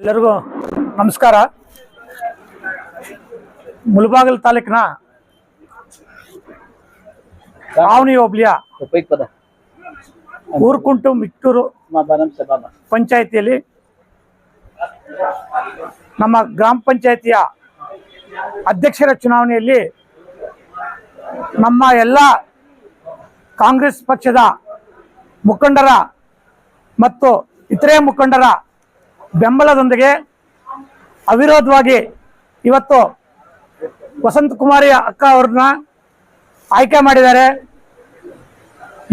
ಎಲ್ಲರಿಗೂ ನಮಸ್ಕಾರ. ಮುಳಬಾಗಿಲು ತಾಲೂಕಿನ ರಾವಣಿ ಹೋಬ್ಳಿಯ ಊರ್ಕುಂಟು ಮಿಟ್ಟೂರು ಪಂಚಾಯಿತಿಯಲ್ಲಿ ನಮ್ಮ ಗ್ರಾಮ ಪಂಚಾಯತಿಯ ಅಧ್ಯಕ್ಷರ ಚುನಾವಣೆಯಲ್ಲಿ ನಮ್ಮ ಎಲ್ಲ ಕಾಂಗ್ರೆಸ್ ಪಕ್ಷದ ಮುಖಂಡರ ಮತ್ತು ಇತರೆ ಮುಖಂಡರ ಬೆಂಬಲದೊಂದಿಗೆ ಅವಿರೋಧವಾಗಿ ಇವತ್ತು ವಸಂತ ಕುಮಾರಿ ಅಕ್ಕ ಅವ್ರನ್ನ ಆಯ್ಕೆ ಮಾಡಿದ್ದಾರೆ.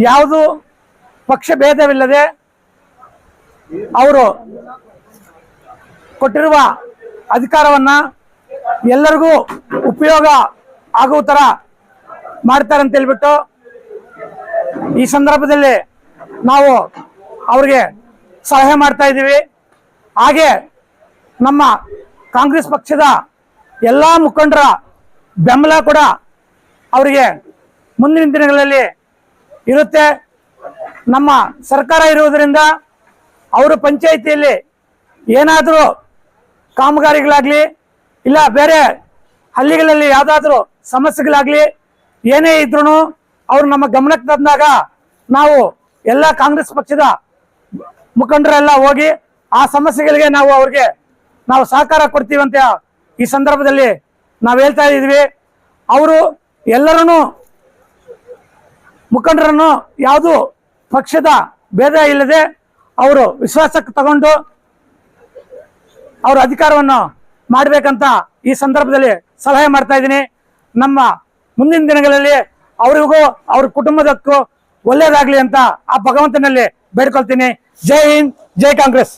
ಯಾವುದು ಪಕ್ಷ ಭೇದವಿಲ್ಲದೆ ಅವರು ಕೊಟ್ಟಿರುವ ಅಧಿಕಾರವನ್ನ ಎಲ್ಲರಿಗೂ ಉಪಯೋಗ ಆಗುವ ಥರ ಮಾಡ್ತಾರೆ ಅಂತ ಹೇಳ್ಬಿಟ್ಟು ಈ ಸಂದರ್ಭದಲ್ಲಿ ನಾವು ಅವ್ರಿಗೆ ಸಲಹೆ ಮಾಡ್ತಾ ಇದ್ದೀವಿ. ಹಾಗೆ ನಮ್ಮ ಕಾಂಗ್ರೆಸ್ ಪಕ್ಷದ ಎಲ್ಲ ಮುಖಂಡರ ಬೆಂಬಲ ಕೂಡ ಅವರಿಗೆ ಮುಂದಿನ ದಿನಗಳಲ್ಲಿ ಇರುತ್ತೆ. ನಮ್ಮ ಸರ್ಕಾರ ಇರುವುದರಿಂದ ಅವರು ಪಂಚಾಯಿತಿಯಲ್ಲಿ ಏನಾದರೂ ಕಾಮಗಾರಿಗಳಾಗಲಿ ಇಲ್ಲ ಬೇರೆ ಹಳ್ಳಿಗಳಲ್ಲಿ ಯಾವುದಾದ್ರೂ ಸಮಸ್ಯೆಗಳಾಗಲಿ ಏನೇ ಇದ್ರೂ ಅವರು ನಮ್ಮ ಗಮನಕ್ಕೆ ತಂದಾಗ ನಾವು ಎಲ್ಲ ಕಾಂಗ್ರೆಸ್ ಪಕ್ಷದ ಮುಖಂಡರೆಲ್ಲ ಹೋಗಿ ಆ ಸಮಸ್ಯೆಗಳಿಗೆ ನಾವು ಅವ್ರಿಗೆ ನಾವು ಸಹಕಾರ ಕೊಡ್ತೀವಿ ಅಂತ ಈ ಸಂದರ್ಭದಲ್ಲಿ ನಾವು ಹೇಳ್ತಾ ಇದ್ವಿ ಅವರು ಎಲ್ಲರನ್ನೂ ಮುಖಂಡರನ್ನು ಯಾವುದು ಪಕ್ಷದ ಭೇದ ಇಲ್ಲದೆ ಅವರು ವಿಶ್ವಾಸಕ್ಕೆ ತಗೊಂಡು ಅವರ ಅಧಿಕಾರವನ್ನು ಮಾಡಬೇಕಂತ ಈ ಸಂದರ್ಭದಲ್ಲಿ ಸಲಹೆ ಮಾಡ್ತಾ ಇದ್ದೀನಿ. ನಮ್ಮ ಮುಂದಿನ ದಿನಗಳಲ್ಲಿ ಅವರಿಗೂ ಅವ್ರ ಕುಟುಂಬದಕ್ಕೂ ಒಳ್ಳೇದಾಗ್ಲಿ ಅಂತ ಆ ಭಗವಂತನಲ್ಲಿ ಬೇಡ್ಕೊಳ್ತೀನಿ. ಜೈ ಹಿಂದ್ ಜೈ ಕಾಂಗ್ರೆಸ್.